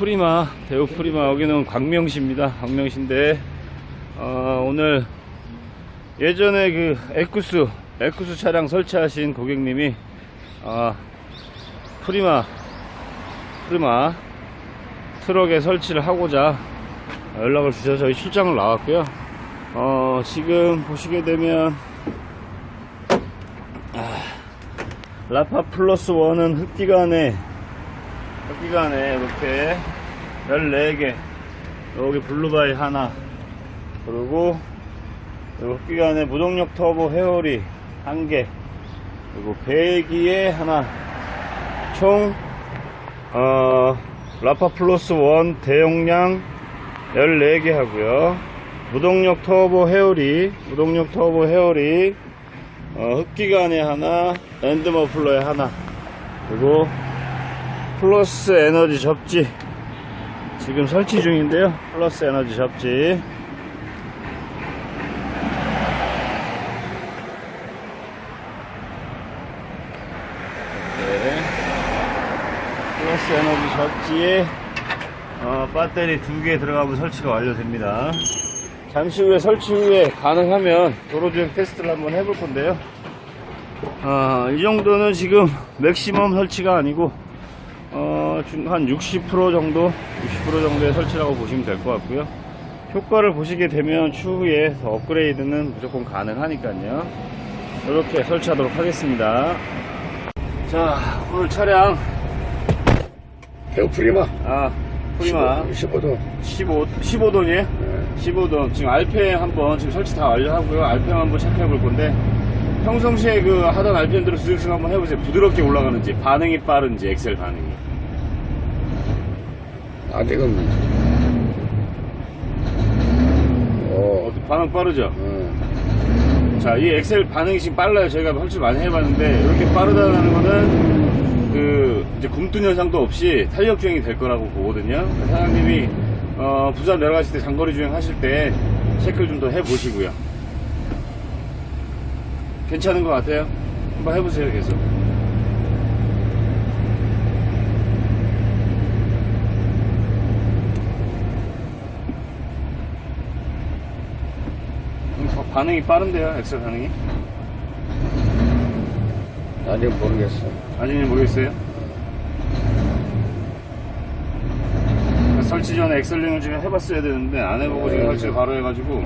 프리마, 대우 프리마 여기는 광명시입니다. 광명시인데 어, 오늘 예전에 그 에쿠스 에쿠스 차량 설치하신 고객님이 아, 프리마 프리마 트럭에 설치를 하고자 연락을 주셔서 저희 출장을 나왔고요. 어, 지금 보시게 되면 아, 라파 플러스 원은 흑기간에 흑기간에 이렇게 14개 여기 블루바이 하나 그리고 흑기간에 무동력 터보 회오리 한개 그리고 배기에 하나 총 어, 라파 플러스 원 대용량 14개 하고요. 무동력 터보 회오리 무동력 터보 회오리 어, 흑기간에 하나 랜드 머플러에 하나 그리고 플러스 에너지 접지. 지금 설치 중인데요. 플러스 에너지 접지. 네. 플러스 에너지 접지에 어, 배터리 두 개 들어가면 설치가 완료됩니다. 잠시 후에 설치 후에 가능하면 도로주행 테스트를 한번 해볼 건데요. 어, 이 정도는 지금 맥시멈 설치가 아니고 어, 중- 한60% 정도 60% 정도의 설치라고 보시면 될 것 같고요. 효과를 보시게 되면 추후에 더 업그레이드는 무조건 가능하니까요. 이렇게 설치하도록 하겠습니다. 자 오늘 차량. 대우 프리마. 아 프리마. 15도. 15, 15돈이에요? 15돈. 지금 RPM 한번 지금 설치 다 완료하고요. RPM 한번 체크해 볼 건데, 평상시에 그 하던 RPM대로 수익성 한번 해보세요. 부드럽게 올라가는지, 반응이 빠른지, 엑셀 반응이. 아직은 어, 어, 반응 빠르죠? 어, 자, 이 엑셀 반응이 지금 빨라요. 저희가 설치 많이 해봤는데, 이렇게 빠르다는 거는, 그, 이제 굼뜬 현상도 없이 탄력 주행이 될 거라고 보거든요. 사장님이, 어, 부산 내려가실 때 장거리 주행 하실 때, 체크를 좀 더 해보시고요. 괜찮은 것 같아요. 한번 해보세요, 계속. 음, 바- 반응이 빠른데요, 엑셀 반응이? 아직 모르겠어 아직은 모르겠어요. 설치 전에 엑셀링을 지금 해봤어야 되는데 안 해보고 지금 설치를 바로 해가지고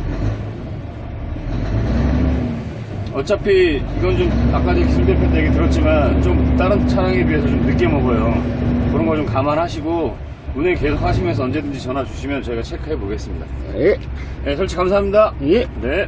어차피 이건 좀 아까 김 대표 얘기 들었지만 좀 다른 차량에 비해서 좀 늦게 먹어요. 그런 거 좀 감안하시고 운행 계속 하시면서 언제든지 전화 주시면 저희가 체크해 보겠습니다. 예, 네, 설치 감사합니다. 예. 네.